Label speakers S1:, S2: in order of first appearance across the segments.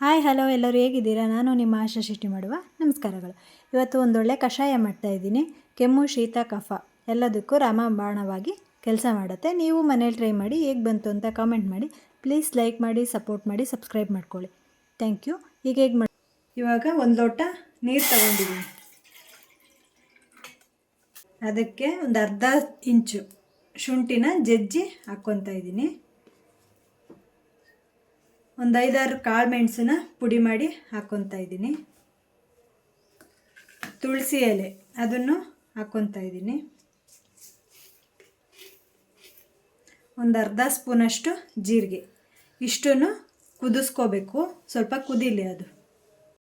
S1: Hi, hello ಎಲ್ಲರೂ ಹೇಗಿದ್ದೀರಾ? ನಾನು ನಿಮ್ಮ ಆಶಾ ಸೃಷ್ಟಿ ಮಾಡುವ ನಮಸ್ಕಾರಗಳು. ಇವತ್ತು ಒಂದೊಳ್ಳೆ ಕಷಾಯ ಮಾಡ್ತಾ ಇದ್ದೀನಿ. ಕೆಮ್ಮು, ಶೀತ, ಕಫ ಎಲ್ಲದಕ್ಕೂ ರಾಮಬಾಣವಾಗಿ ಕೆಲಸ ಮಾಡುತ್ತೆ. ನೀವು ಮನೇಲಿ ಟ್ರೈ ಮಾಡಿ, ಹೇಗೆ ಬಂತು ಅಂತ ಕಾಮೆಂಟ್ ಮಾಡಿ. ಪ್ಲೀಸ್ ಲೈಕ್ ಮಾಡಿ, ಸಪೋರ್ಟ್ ಮಾಡಿ, ಸಬ್ಸ್ಕ್ರೈಬ್ ಮಾಡ್ಕೊಳ್ಳಿ. Thank you. ಈಗ ಹೇಗೆ ಮಾಡಿ ಇವಾಗ ಒಂದು ಲೋಟ ನೀರು ತಗೊಂಡಿದ್ದೀನಿ. ಅದಕ್ಕೆ ಒಂದು ಅರ್ಧ ಇಂಚು ಶುಂಠಿನ ಜಜ್ಜಿ ಹಾಕ್ಕೊತಾ ಇದ್ದೀನಿ. ಒಂದು ಐದಾರು ಕಾಳು ಮೆಣಸನ್ನ ಪುಡಿ ಮಾಡಿ ಹಾಕ್ಕೊತಾ ಇದ್ದೀನಿ. ತುಳಸಿ ಎಲೆ, ಅದನ್ನು ಹಾಕ್ಕೊತಾ ಇದ್ದೀನಿ. ಒಂದು ಅರ್ಧ ಸ್ಪೂನಷ್ಟು ಜೀರಿಗೆ, ಇಷ್ಟನ್ನು ಕುದಿಸ್ಕೋಬೇಕು. ಸ್ವಲ್ಪ ಕುದೀಲಿ ಅದು.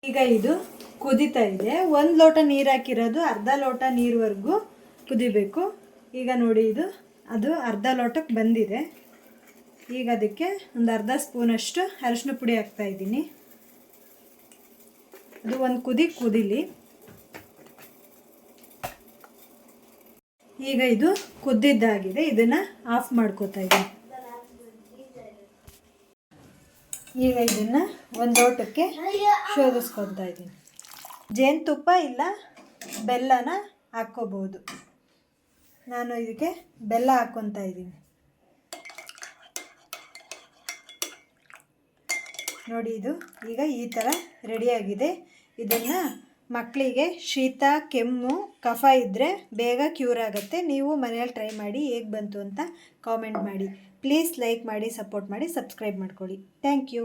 S1: ಈಗ ಇದು ಕುದೀತಾ ಇದೆ. ಒಂದು ಲೋಟ ನೀರು ಹಾಕಿರೋದು ಅರ್ಧ ಲೋಟ ನೀರುವರೆಗೂ ಕುದಿಬೇಕು. ಈಗ ನೋಡಿ ಇದು, ಅದು ಅರ್ಧ ಲೋಟಕ್ಕೆ ಬಂದಿದೆ. ಈಗ ಅದಕ್ಕೆ ಒಂದು ಅರ್ಧ ಸ್ಪೂನಷ್ಟು ಅರಿಶಿನ ಪುಡಿ ಹಾಕ್ತಾ ಇದ್ದೀನಿ. ಅದು ಒಂದು ಕುದಿ ಕುದಿಲಿ. ಈಗ ಇದು ಕುದ್ದಿದ್ದಾಗಿದೆ, ಇದನ್ನು ಆಫ್ ಮಾಡ್ಕೋತಾ ಇದ್ದೀನಿ. ಈಗ ಇದನ್ನು ಒಂದು ಲೋಟಕ್ಕೆ ಶೋಧಿಸ್ಕೊತಾ ಇದ್ದೀನಿ. ಜೇನುತುಪ್ಪ ಇಲ್ಲ, ಬೆಲ್ಲನ ಹಾಕ್ಕೋಬೋದು ನಾನು ಇದಕ್ಕೆ ಬೆಲ್ಲ ಹಾಕ್ಕೊತಾ ಇದ್ದೀನಿ. ನೋಡಿ ಇದು. ಈಗ ಈ ಥರ ರೆಡಿಯಾಗಿದೆ ಇದನ್ನು ಮಕ್ಕಳಿಗೆ ಶೀತ, ಕೆಮ್ಮು, ಕಫ ಇದ್ದರೆ ಬೇಗ ಕ್ಯೂರ್ ಆಗುತ್ತೆ. ನೀವು ಮನೆಯಲ್ಲಿ ಟ್ರೈ ಮಾಡಿ ಹೇಗೆ ಬಂತು ಅಂತ ಕಾಮೆಂಟ್ ಮಾಡಿ. ಪ್ಲೀಸ್ ಲೈಕ್ ಮಾಡಿ ಸಪೋರ್ಟ್ ಮಾಡಿ ಸಬ್ಸ್ಕ್ರೈಬ್ ಮಾಡ್ಕೊಳ್ಳಿ. Thank you